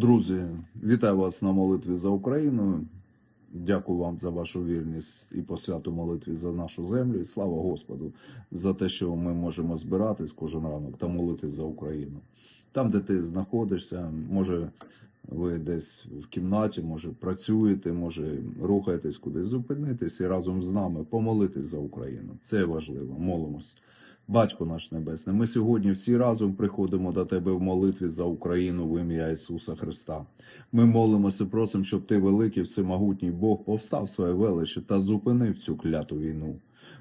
Друзі, вітаю вас на молитві за Україну. Дякую вам за вашу вірність і посвяту молитві за нашу землю. І слава Господу за те, що ми можемо збиратись кожен ранок та молитись за Україну. Там, де ти знаходишся, може ви десь в кімнаті, може працюєте, може рухаєтесь кудись, зупинитись і разом з нами помолитись за Україну. Це важливо. Молимось. Батько наш Небесний, ми сьогодні всі разом приходимо до Тебе в молитві за Україну в ім'я Ісуса Христа. Ми молимося, просимо, щоб Ти, великий всемогутній Бог, повстав своє величе та зупинив цю кляту війну.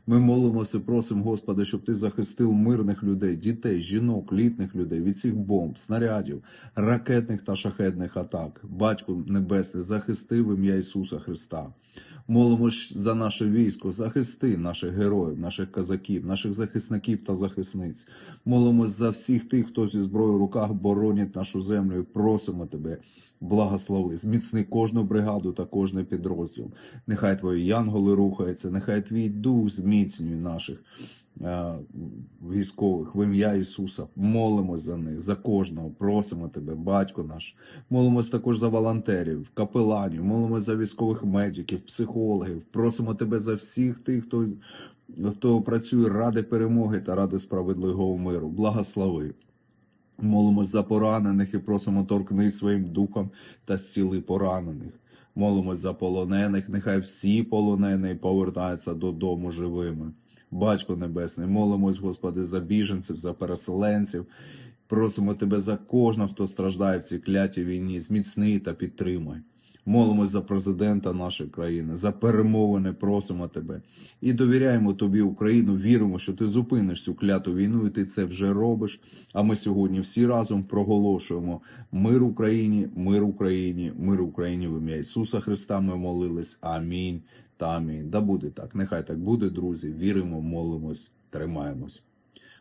Ми молимося, просимо, Господи, щоб Ти захистив мирних людей, дітей, жінок, літних людей від всіх бомб, снарядів, ракетних та шахетних атак. Батько Небесний, захисти в ім'я Ісуса Христа. Молимось за наше військо, захисти наших героїв, наших казаків, наших захисників та захисниць. Молимось за всіх тих, хто зі зброєю в руках боронить нашу землю. і Просимо тебе, благослови, зміцни кожну бригаду та кожний підрозділ. Нехай твої янголи рухаються, нехай твій дух зміцнює наших військових в ім'я Ісуса. Молимось за них, за кожного. Просимо тебе, батько наш. Молимось також за волонтерів, капеланів, молимось за військових медиків, психологів. Просимо тебе за всіх тих, хто, хто працює ради перемоги та ради справедливого миру. Благослови. Молимось за поранених і просимо торкнись своїм духом та зціли поранених. Молимось за полонених, нехай всі полонені повертаються додому живими. Батько Небесний, молимось, Господи, за біженців, за переселенців. Просимо Тебе за кожного, хто страждає в цій клятій війні, зміцни та підтримай. Молимось за президента нашої країни, за перемовини просимо тебе і довіряємо тобі, Україну. Віримо, що ти зупиниш цю кляту війну, і ти це вже робиш. А ми сьогодні всі разом проголошуємо мир Україні, мир Україні, мир Україні в ім'я Ісуса Христа. Ми молились. Амінь та амінь. Да буде так. Нехай так буде, друзі. Віримо, молимось, тримаємось.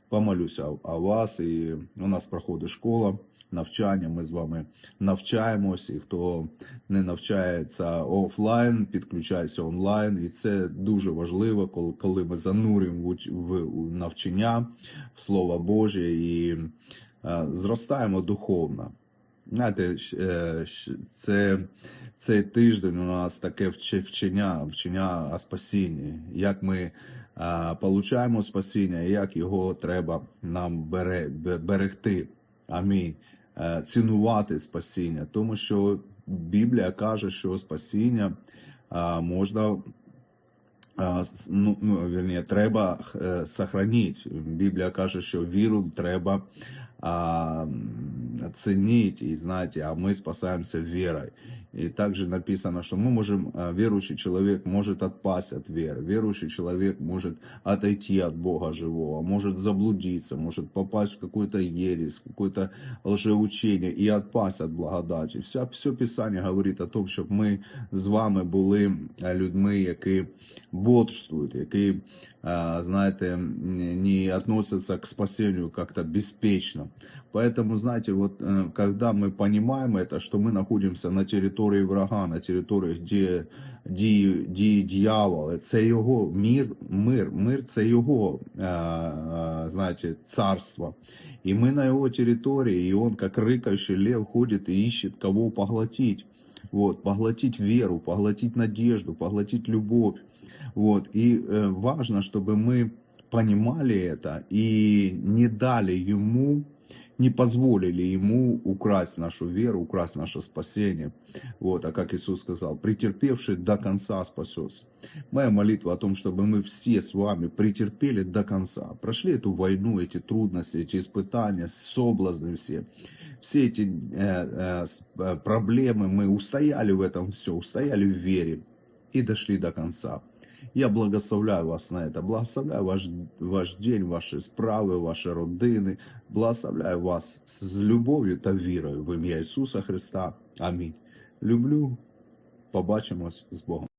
Помолюся о вас, і у нас проходить школа навчання. Ми з вами навчаємось, і хто не навчається офлайн, підключається онлайн, і це дуже важливо, коли, ми занурюємо в навчання в Слово Боже і е, зростаємо духовно. Знаєте, е, це цей тиждень у нас таке вче- вчення, вчення о спасінні, як ми получаємо спасіння, і як його треба нам бере, берегти. Амінь. Е, Цінувати спасіння, тому що Біблія каже, що спасіння можна ну, ну, вірні, треба е, сохранити. Біблія каже, що віру треба а, м, ценить, и знаете, а мы спасаемся верой. И также написано, что мы можем, а, верующий человек может отпасть от веры, верующий человек может отойти от Бога живого, может заблудиться, может попасть в какую-то ересь, какое-то лжеучение и отпасть от благодаті. Все, все Писання говорить о том, щоб ми з вами були е, людьми, які бодрствують, які, е, знаєте, не относятся к спасению как-то беспечно. Поэтому, знаете, вот э, когда мы понимаем это, что мы находимся на території врага, на території, де діє, діє дьявол, це його мир, мир, мир це його, э, э, знаете, царство. И мы на его территории, и он, как рыкающий лев, ходит и ищет, кого поглотить. Вот, поглотить веру, поглотить надежду, поглотить любовь. Вот, и э, важно, чтобы мы понимали это и не дали ему, не позволили ему украсть нашу веру, украсть наше спасение. Вот, а как Иисус сказал, претерпевший до конца спасется. Моя молитва о том, чтобы мы все с вами претерпели до конца, прошли эту войну, эти трудности, эти испытания, соблазны все, все эти э, э, э, проблемы, мы устояли в этом все, устояли в вере и дошли до конца. Я благословляю вас на это, благословляю ваш, ваш день, ваші справи, ваші родини, благословляю вас з любов'ю та вірою в ім'я Ісуса Христа. Амінь. Люблю. Побачимось з Богом.